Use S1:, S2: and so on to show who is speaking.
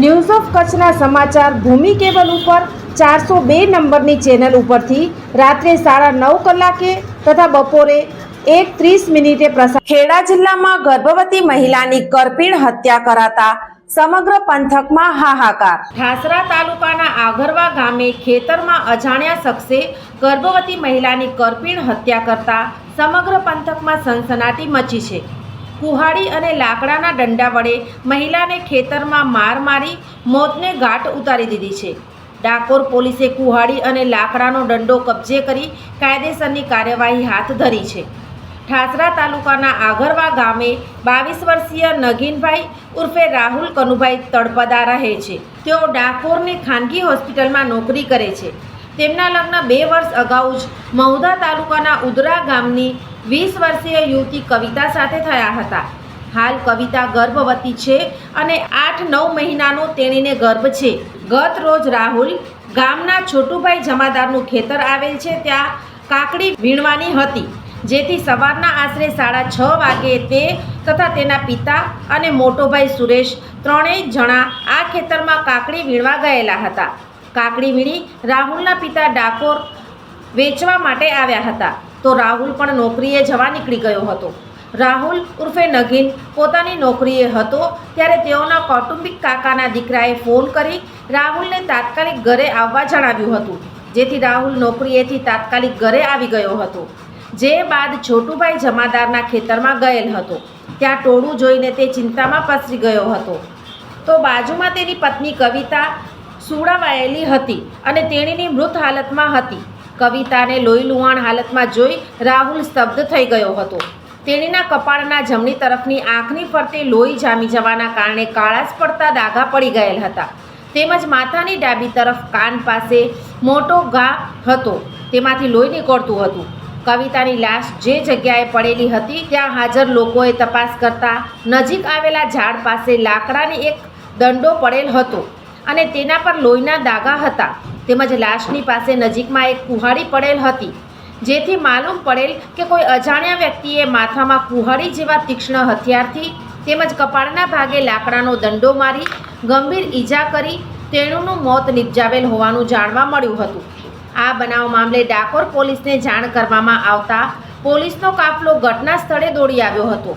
S1: News of કચ્છના સમાચાર ભૂમિ cable ઉપર ચારસો બે નંબરની ચેનલ ઉપરથી રાત્રે સાડા નવ કલાકે તથા બપોરે એક ત્રીસ મિનિટે પ્રસાર ખેડા જિલ્લામાં ગર્ભવતી મહિલાની કરપીણ હત્યા કરાતા સમગ્ર પંથકમાં હાહાકાર. ઠાસરા તાલુકાના આગરવા ગામે ખેતરમાં અજાણ્યા શખ્સે ગર્ભવતી મહિલાની કરપીણ હત્યા કરતા સમગ્ર પંથકમાં સનસનાટી મચી છે. કુહાડી અને લાકડાના દંડા વડે મહિલાને ખેતરમાં માર મારી, મોતને ઘાટ ઉતારી દીધી છે. ડાકોર પોલીસે કુહાડી અને લાકડાનો દંડો કબજે કરી કાયદેસરની કાર્યવાહી હાથ ધરી છે. ઠાસરા તાલુકાના આગરવા ગામે બાવીસ વર્ષીય નગીનભાઈ ઉર્ફે રાહુલ કનુભાઈ તળપદા રહે છે. તેઓ ડાકોરની ખાનગી હોસ્પિટલમાં નોકરી કરે છે. તેમના લગ્ન બે વર્ષ અગાઉ જ મહુધા તાલુકાના ઉદરા ગામની વીસ વર્ષીય યુવતી કવિતા સાથે થયા હતા. હાલ કવિતા ગર્ભવતી છે અને આઠ નવ મહિનાનો તેણીને ગર્ભ છે. ગત રોજ રાહુલ ગામના છોટુભાઈ જમાદારનું ખેતર આવેલ છે, ત્યાં કાકડી વીણવાની હતી. જેથી સવારના આશરે સાડા છ વાગે તે તથા તેના પિતા અને મોટો ભાઈ સુરેશ ત્રણેય જણા આ ખેતરમાં કાકડી વીણવા ગયેલા હતા. કાકડી વીણી રાહુલના પિતા ડાકોર વેચવા માટે આવ્યા હતા. તો રાહુલ પણ નોકરીએ જવા નીકળી ગયો હતો. રાહુલ ઉર્ફે નગીન પોતાની નોકરીએ હતો, ત્યારે તેઓના કૌટુંબિક કાકાના દીકરાએ ફોન કરી રાહુલને તાત્કાલિક ઘરે આવવા જણાવ્યું હતું, જેથી રાહુલ નોકરીએથી તાત્કાલિક ઘરે આવી ગયો હતો. જે બાદ છોટુભાઈ જમાદારના ખેતરમાં ગયેલ હતો, ત્યાં ટોળું જોઈને તે ચિંતામાં પસરી ગયો હતો. તો બાજુમાં તેની પત્ની કવિતા સુડાવાયેલી હતી અને તેણીની મૃત હાલતમાં હતી. કવિતાને લોહી લુહાણ હાલતમાં જોઈ રાહુલ સ્તબ્ધ થઈ ગયો હતો. તેણીના કપાળના જમણી તરફની આંખની ફરતે લોહી જામી જવાના કારણે કાળાશ પડતા દાગા પડી ગયેલ હતા. તેમજ માથાની ડાબી તરફ કાન પાસે મોટો ઘા હતો. તેમાંથી લોહી નીકળતું હતું. કવિતાની લાશ જે જગ્યાએ પડેલી હતી, ત્યાં હાજર લોકોએ તપાસ કરતા નજીક આવેલા ઝાડ પાસે લાકડાની એક દંડો પડેલ હતો અને તેના પર લોહીના દાગા હતા. તેમજ લાશની પાસે નજીકમાં એક કુહાડી પડેલ હતી, જેથી માલુમ પડેલ કે કોઈ અજાણ્યા વ્યક્તિએ માથામાં કુહાડી જેવા તીક્ષ્ણ હથિયારથી તેમજ કપાળના ભાગે લાકડાનો દંડો મારી ગંભીર ઈજા કરી તેણુનું મોત નિપજાવેલ હોવાનું જાણવા મળ્યું હતું. આ બનાવ મામલે ડાકોર પોલીસને જાણ કરવામાં આવતા પોલીસનો કાફલો ઘટના સ્થળે દોડી આવ્યો હતો.